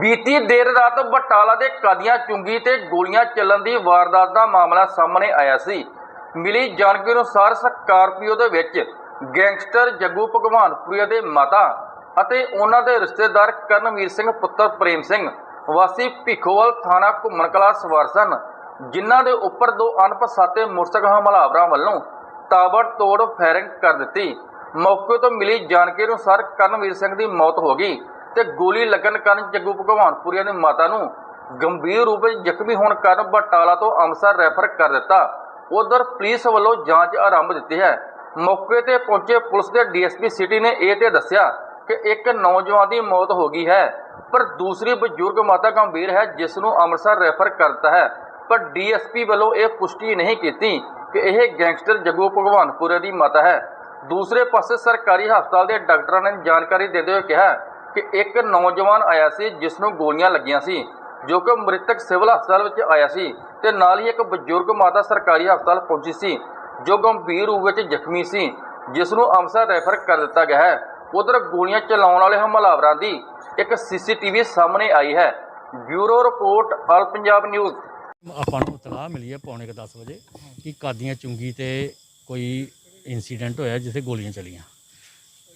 ਬੀਤੀ ਦੇਰ ਰਾਤ ਬਟਾਲਾ ਦੇ ਕਾਦੀਆਂ ਚੁੰਗੀ ਤੇ ਗੋਲੀਆਂ ਚੱਲਣ ਦੀ ਵਾਰਦਾਤ ਦਾ ਮਾਮਲਾ ਸਾਹਮਣੇ ਆਇਆ ਸੀ। ਮਿਲੀ ਜਾਣਕਾਰੀ ਅਨੁਸਾਰ ਸਕਾਰਪੀਓ ਦੇ ਵਿੱਚ ਗੈਂਗਸਟਰ ਜੱਗੂ ਭਗਵਾਨਪੁਰੀ ਦੇ ਮਾਤਾ ਅਤੇ ਉਹਨਾਂ ਦੇ ਰਿਸ਼ਤੇਦਾਰ ਕਰਨਵੀਰ ਸਿੰਘ, ਪੁੱਤਰ ਪ੍ਰੇਮ ਸਿੰਘ, ਵਾਸੀ ਭਿੱਖੋਵਾਲ ਥਾਣਾ ਘੁੰਮਣ ਕਲਾ ਸਵਾਰ ਸਨ, ਜਿਨ੍ਹਾਂ ਦੇ ਉੱਪਰ ਦੋ ਅਣਪਛਾਤੇ ਮੁਰਤਕ ਹਮਲਾਵਰਾਂ ਵੱਲੋਂ ਤਾਬੜਤੋੜ ਫਾਇਰਿੰਗ ਕਰ ਦਿੱਤੀ। ਮੌਕੇ ਤੋਂ ਮਿਲੀ ਜਾਣਕਾਰੀ ਅਨੁਸਾਰ ਕਰਨਵੀਰ ਸਿੰਘ ਦੀ ਮੌਤ ਹੋ ਗਈ। ਤੇ ਗੋਲੀ ਲੱਗਣ ਕਾਰਨ ਜੱਗੂ ਭਗਵਾਨਪੁਰੀਆ ਦੀ ਮਾਤਾ ਨੂੰ ਗੰਭੀਰ ਰੂਪ ਵਿੱਚ ਜ਼ਖਮੀ ਹੋਣ ਕਾਰਨ ਬਟਾਲਾ ਤੋਂ ਅੰਮ੍ਰਿਤਸਰ ਰੈਫਰ ਕਰ ਦਿੱਤਾ। ਉਧਰ ਪੁਲਿਸ ਵੱਲੋਂ ਜਾਂਚ ਆਰੰਭ ਦਿੱਤੀ ਹੈ। ਮੌਕੇ ਤੇ ਪਹੁੰਚੇ ਪੁਲਿਸ ਦੇ ਡੀਐਸਪੀ ਸਿਟੀ ਨੇ ਇਹ ਤੇ ਦੱਸਿਆ ਕਿ ਇੱਕ ਨੌਜਵਾਨ ਦੀ ਮੌਤ ਹੋ ਗਈ ਹੈ, ਪਰ ਦੂਸਰੀ ਬਜ਼ੁਰਗ ਮਾਤਾ ਗੰਭੀਰ ਹੈ, ਜਿਸ ਨੂੰ ਅੰਮ੍ਰਿਤਸਰ ਰੈਫਰ ਕਰ ਦਿੱਤਾ ਹੈ। ਪਰ ਡੀਐਸਪੀ ਵੱਲੋਂ ਇਹ ਪੁਸ਼ਟੀ ਨਹੀਂ ਕੀਤੀ ਕਿ ਇਹ ਗੈਂਗਸਟਰ ਜੱਗੂ ਭਗਵਾਨਪੁਰੇ ਦੀ ਮਾਤਾ ਹੈ। ਦੂਸਰੇ ਪਾਸੇ ਸਰਕਾਰੀ ਹਸਪਤਾਲ ਦੇ ਡਾਕਟਰਾਂ ਨੇ ਜਾਣਕਾਰੀ ਦਿੰਦੇ ਹੋਏ ਕਿਹਾ ਕਿ ਇੱਕ ਨੌਜਵਾਨ ਆਇਆ ਸੀ ਜਿਸ ਨੂੰ ਗੋਲੀਆਂ ਲੱਗੀਆਂ ਸੀ, ਜੋ ਕਿ ਮ੍ਰਿਤਕ ਸਿਵਲ ਹਸਪਤਾਲ ਵਿੱਚ ਆਇਆ ਸੀ ਤੇ ਨਾਲ ਹੀ ਇੱਕ ਬਜ਼ੁਰਗ ਮਾਤਾ ਸਰਕਾਰੀ ਹਸਪਤਾਲ ਪਹੁੰਚੀ ਸੀ, ਜੋ ਗੰਭੀਰ ਰੂਪ ਵਿੱਚ ਜ਼ਖਮੀ ਸੀ ਜਿਸ ਨੂੰ ਅੰਮ੍ਰਿਤਸਰ ਰੈਫਰ ਕਰ ਦਿੱਤਾ ਗਿਆ ਹੈ। ਉਧਰ ਗੋਲੀਆਂ ਚਲਾਉਣ ਵਾਲੇ ਹਮਲਾਵਰਾਂ ਦੀ ਇੱਕ ਸੀਸੀਟੀਵੀ ਸਾਹਮਣੇ ਆਈ ਹੈ। Bureau report all Punjab news. ਆਪਾਂ ਨੂੰ ਇਤਲਾਹ ਮਿਲੀ ਹੈ ਪੌਣੇ ਕੁ 10 ਵਜੇ ਕਿ ਕਾਦੀਆਂ ਚੁੰਗੀ ਤੇ ਕੋਈ ਇਨਸੀਡੈਂਟ ਹੋਇਆ ਜਿੱਥੇ ਗੋਲੀਆਂ ਚਲੀਆਂ।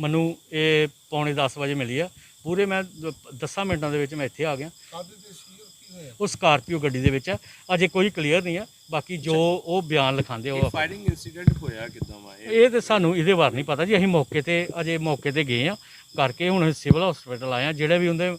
ਮੈਨੂੰ ਇਹ ਪੌਣੇ 10 ਵਜੇ ਮਿਲੀ ਆ। ਪੂਰੇ ਮੈਂ 10 ਮਿੰਟਾਂ ਦੇ ਵਿੱਚ ਮੈਂ ਇੱਥੇ ਆ ਗਿਆ। ਕਾਦੇ ਤੇ ਸੀ ਔਰ ਕੀ ਹੋਇਆ? ਉਹ ਸਕਾਰਪੀਓ ਗੱਡੀ ਦੇ ਵਿੱਚ ਆ। ਅਜੇ ਕੋਈ ਕਲੀਅਰ ਨਹੀਂ ਆ। ਬਾਕੀ ਜੋ ਉਹ ਬਿਆਨ ਲਿਖਾਉਂਦੇ ਉਹ ਆਪਾਂ- ਫਾਇਰਿੰਗ ਇਨਸੀਡੈਂਟ ਹੋਇਆ ਕਿਦਾਂ ਵਾ? ਇਹ ਇਹ ਤੇ ਸਾਨੂੰ ਇਹਦੇ ਬਾਰੇ ਨਹੀਂ ਪਤਾ ਜੀ। ਅਸੀਂ ਮੌਕੇ ਤੇ ਅਜੇ ਮੌਕੇ ਤੇ ਗਏ ਆ। ਕਰਕੇ ਹੁਣ ਸਿਵਲ ਹਸਪੀਟਲ ਆਏ ਆ। ਜਿਹੜੇ ਵੀ ਉਹਦੇ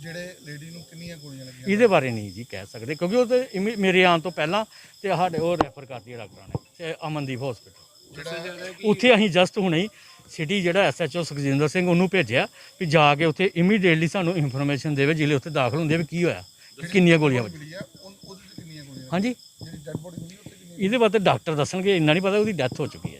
ਜਿਹੜੇ ਲੇਡੀ ਨੂੰ ਕਿੰਨੀਆਂ ਗੋਲੀਆਂ ਲੱਗੀਆਂ ਇਹਦੇ ਬਾਰੇ ਨਹੀਂ ਜੀ ਕਹਿ ਸਕਦੇ ਕਿਉਂਕਿ ਉਹ ਤੇ ਇਮੀ- ਮੇਰੇ ਆਉਣ ਤੋਂ ਪਹਿਲਾਂ ਤੇ ਸਾਡੇ ਉਹ ਰੈਫਰ ਕਰਦੀ ਹੈ ਡਾਕਟਰਾਂ ਨੇ ਤੇ ਅਮਨਦੀਪ ਹਸਪੀਟਲ ਜਿਹੜਾ ਉੱਥੇ ਅਸੀਂ ਜਸਟ ਹੁਣੇ ਹੀ ਸਿਟੀ ਜਿਹੜਾ ਐਸਐਚਓ ਸੁਖਜਿੰਦਰ ਸਿੰਘ ਉਹਨੂੰ ਭੇਜਿਆ ਵੀ ਜਾ ਕੇ ਉੱਥੇ ਇਮੀਡੀਏਟਲੀ ਸਾਨੂੰ ਇਨਫੋਰਮੇਸ਼ਨ ਦੇਵੇ ਜਿਹੜੇ ਉੱਥੇ ਦਾਖਲ ਹੁੰਦੇ ਆ ਵੀ ਕੀ ਹੋਇਆ ਕਿੰਨੀਆਂ ਗੋਲੀਆਂ ਵੱਜੀਆਂ। ਮਿਲੀ ਆ ਉਹ- ਉਹਦੇ ਤੇ ਕਿੰਨੀਆਂ ਗੋਲੀਆਂ ਹਾਂਜੀ। ਜਿਹੜੀ ਡੈਡ ਬੋਡੀ ਮਿਲੀ ਉੱਤੇ ਕਿੰਨੀਆਂ ਇਹਦੇ ਬਾਰੇ ਡਾਕਟਰ ਦੱਸਣਗੇ ਇੰਨਾ ਨਹੀਂ ਪਤਾ ਉਹਦੀ ਡੈਥ ਹੋ ਚੁੱਕੀ ਹੈ।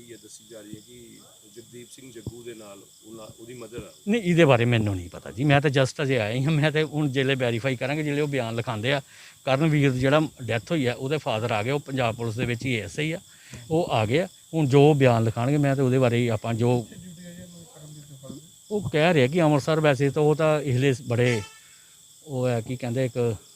ਦੱਸੀ ਜਾ ਰਹੀ ਹੈ ਕਿ ਜਗਦੀਪ ਸਿੰਘ ਜੱਗੂ ਦੇ ਨਾਲ ਉਹਨਾਂ- ਉਹਦੀ ਮਦਰ ਆ। ਨਹੀਂ, ਇਹਦੇ ਬਾਰੇ ਮੈਨੂੰ ਨਹੀਂ ਪਤਾ ਜੀ। ਮੈਂ ਤਾਂ ਜਸਟ ਅਜੇ ਆਇਆ ਹੀ ਹਾਂ। ਮੈਂ ਤਾਂ ਹੁਣ ਜਿਹੜੇ ਵੈਰੀਫਾਈ ਕਰਾਂਗੇ ਜਿਹੜੇ ਉਹ ਬਿਆਨ ਲਿਖਾਉਂਦੇ ਆ। ਕਰਨਵੀਰ ਜਿਹੜਾ ਡੈਥ ਹੋਈ ਆ, ਉਹਦੇ ਫਾਦਰ ਆ ਗਏ। ਉਹ ਪੰਜਾਬ ਪੁਲਿਸ ਦੇ ਵਿੱਚ ਹੀ ਐਸਆਈ ਆ। ਉਹ ਆ ਗਏ ਆ। ਹੁਣ ਜੋ ਬਿਆਨ ਲਿਖਾਣਗੇ ਮੈਂ ਤਾਂ ਉਹਦੇ ਬਾਰੇ ਹੀ ਆਪਾਂ ਜੋ ਉਹ ਕਹਿ ਰਿਹਾ ਕਿ ਅੰਮ੍ਰਿਤਸਰ ਵੈਸੇ ਤਾਂ ਉਹ ਤਾਂ ਇਸਲੇ ਬੜੇ ਉਹ ਹੈ, ਕੀ ਕਹਿੰਦੇ ਇੱਕ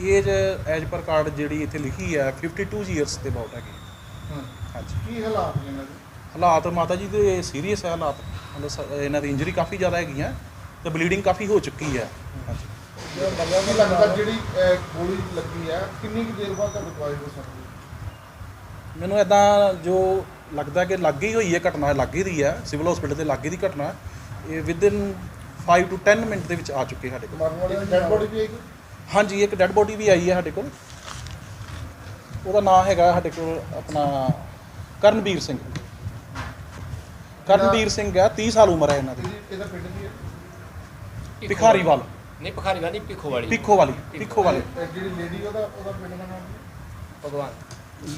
Age as per card ਜਿਹੜੀ ਇੱਥੇ ਲਿਖੀ ਹੈ 52 ਇਅਰਸ ਦੇ ਅਬਾਊਟ ਹੈਗੀ। ਹਾਂ। ਹਾਂਜੀ। ਕੀ ਹਾਲਾਤ ਨੇ ਇਹਨਾਂ ਦੇ? ਹਾਲਾਤ ਮਾਤਾ ਜੀ ਦੇ ਸੀਰੀਅਸ ਹੈ ਹਾਲਾਤ। ਮਤਲਬ ਸ- ਇਹਨਾਂ ਦੀ ਇੰਜਰੀ ਕਾਫੀ ਜ਼ਿਆਦਾ ਹੈਗੀਆਂ ਤੇ ਬਲੀਡਿੰਗ ਕਾਫੀ ਹੋ ਚੁੱਕੀ ਹੈ ਹਾਂਜੀ। ਕੀ ਲੱਗਦਾ ਜਿਹੜੀ ਅਹ, ਗੋਲੀ ਲੱਗੀ ਹੈ ਕਿੰਨੀ ਕੁ ਦੇਰ ਬਾਅਦ ਤੁਹਾਡੇ ਕੋਲ ਹੋ ਸਕਦੀ ਹੈ? ਮੈਨੂੰ ਇਦਾਂ ਜੋ ਲੱਗਦਾ ਕਿ ਲੱਗੀ ਹੋਈ ਹੈ ਘਟਨਾ ਲੱਗੀ ਦੀ ਹੈ ਸਿਵਲ ਹਸਪੀਟਲ ਦੇ ਲੱਗੇ ਦੀ ਘਟਨਾ ਇਹ ਵਿਦਿਨ 5 ਟੂ 10 ਮਿੰਟ ਦੇ ਵਿੱਚ ਆ ਚੁੱਕੇ ਸਾਡੇ ਕੋਲ। ਮਰਨ ਵਾਲੇ ਦੀ ਡੈਡ ਬੋਡੀ ਵੀ ਆਏਗੀ ਹਾਂਜੀ ਇੱਕ ਡੈੱਡ ਬੋਡੀ ਵੀ ਆਈ ਹੈ ਸਾਡੇ ਕੋਲ। ਉਹਦਾ ਨਾਮ ਹੈਗਾ ਸਾਡੇ ਕੋਲ ਆਪਣਾ ਕਰਨਵੀਰ ਸਿੰਘ। ਕਰਨਵੀਰ ਸਿੰਘ ਹੈ 30 ਸਾਲ ਉਮਰ ਹੈ ਇਹਨਾਂ ਦੀ। ਇਹਦੀ ਪਿੰਡ ਕੀ ਹੈ? ਭਿਖਾਰੀਵਾਲ। ਨਹੀਂ ਭਖਾਰੀ ਵਾਲੀ ਪਿੱਖੋ ਵਾਲੀ ਪਿੱਖੋ ਵਾਲੀ ਪਿੱਖੋ ਵਾਲੀ ਜਿਹੜੀ ਲੇਡੀ ਉਹਦਾ ਉਹਦਾ ਪਿੰਡ ਦਾ ਨਾਮ ਭਗਵਾਨ।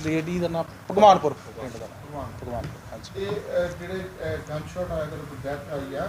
ਲੇਡੀ ਦਾ ਨਾਮ ਭਗਵਾਨਪੁਰ। ਪਿੰਡ ਦਾ ਭਗਵਾਨ। ਭਗਵਾਨਪੁਰ ਹਾਂਜੀ। ਇਹ ਜਿਹੜੇ ਗਨ ਸ਼ਾਟ ਆਇਆ ਕਰ ਡੈਥ ਆਈ ਆ।